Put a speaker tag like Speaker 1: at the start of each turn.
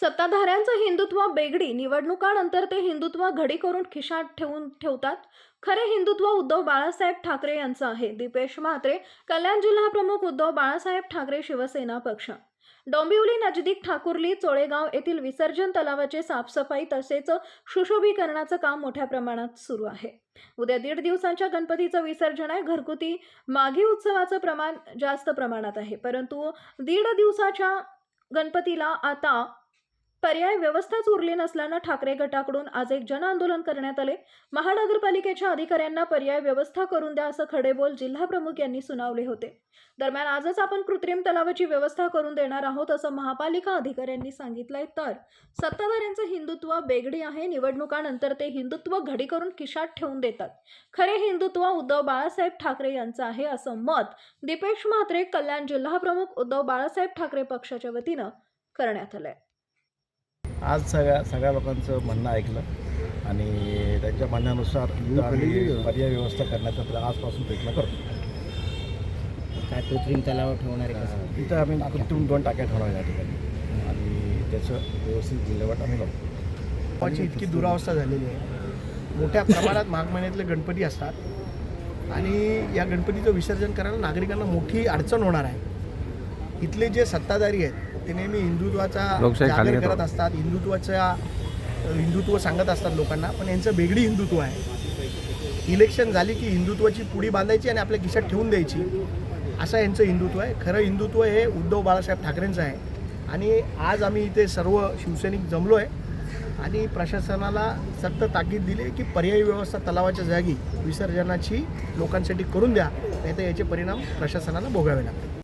Speaker 1: सत्ताधाऱ्यांचं हिंदुत्व बेगडी निवडणुकानंतर ते हिंदुत्व घडी करून खिशात ठेवून ठेवतात. खरे हिंदुत्व उद्धव बाळासाहेब ठाकरे यांचं आहे. दीपेश म्हात्रे कल्याण जिल्हा प्रमुख उद्धव बाळासाहेब ठाकरे शिवसेना पक्ष. डोंबिवली नजदीक ठाकुर्ली चोळेगाव येथील विसर्जन तलावाचे साफसफाई तसेच सुशोभीकरणाचं काम मोठ्या प्रमाणात सुरू आहे. उद्या दीड दिवसांच्या गणपतीचं विसर्जन आहे. घरगुती माघी उत्सवाचं प्रमाण जास्त प्रमाणात आहे. परंतु दीड दिवसाच्या गणपतीला आता पर्याय व्यवस्थाच उरली नसल्यानं ठाकरे गटाकडून आज एक जन आंदोलन करण्यात आले. महानगरपालिकेच्या अधिकाऱ्यांना पर्याय व्यवस्था करून द्या असं खडेबोल जिल्हा प्रमुख यांनी सुनावले होते. दरम्यान आजच आपण कृत्रिम तलावाची व्यवस्था करून देणार आहोत असं महापालिका अधिकाऱ्यांनी सांगितलंय. तर सत्ताधाऱ्यांचं हिंदुत्व बेगडी आहे. निवडणुकानंतर ते हिंदुत्व घडी करून खिशात ठेवून देतात. खरे हिंदुत्व उद्धव बाळासाहेब ठाकरे यांचं आहे असं मत दीपेश म्हात्रे कल्याण जिल्हा प्रमुख उद्धव बाळासाहेब ठाकरे पक्षाच्या वतीनं करण्यात आलंय.
Speaker 2: आज सगळ्या सगळ्या लोकांचं म्हणणं ऐकलं आणि त्यांच्या म्हणण्यानुसार इथं आम्ही पर्याय व्यवस्था करण्याचा प्र- आजपासून प्रयत्न करतो.
Speaker 3: काय कृत्रिम तलाव ठेवणार आहे कसं?
Speaker 2: इथं आम्ही कृत्रिम दोन टाक्या ठेवणार या ठिकाणी. आणि त्याचं व्यवस्थित विल्हेवाट आम्ही लावतो
Speaker 4: गावाची इतकी दुरावस्था झालेली आहे. मोठ्या प्रमाणात माघ महिन्यातले गणपती असतात. आणि या गणपतीचं विसर्जन करायला नागरिकांना मोठी अडचण होणार आहे. इथले जे सत्ताधारी आहेत ते नेहमी हिंदुत्वाचा जागर करत असतात हिंदुत्वाच्या हिंदुत्व सांगत असतात लोकांना पण यांचं बेगडी हिंदुत्व आहे. इलेक्शन झाली की हिंदुत्वाची पुडी बांधायची आणि आपल्या खिशात ठेवून द्यायची. असं यांचं हिंदुत्व आहे. खरं हिंदुत्व हे उद्धव बाळासाहेब ठाकरेंचं आहे. आणि आज आम्ही इथे सर्व शिवसैनिक जमलो आहे आणि प्रशासनाला सक्त ताकीद दिली की पर्यायी व्यवस्था तलावाच्या जागी विसर्जनाची लोकांसाठी करून द्या नाही तर याचे परिणाम प्रशासनाला भोगावे लागतील.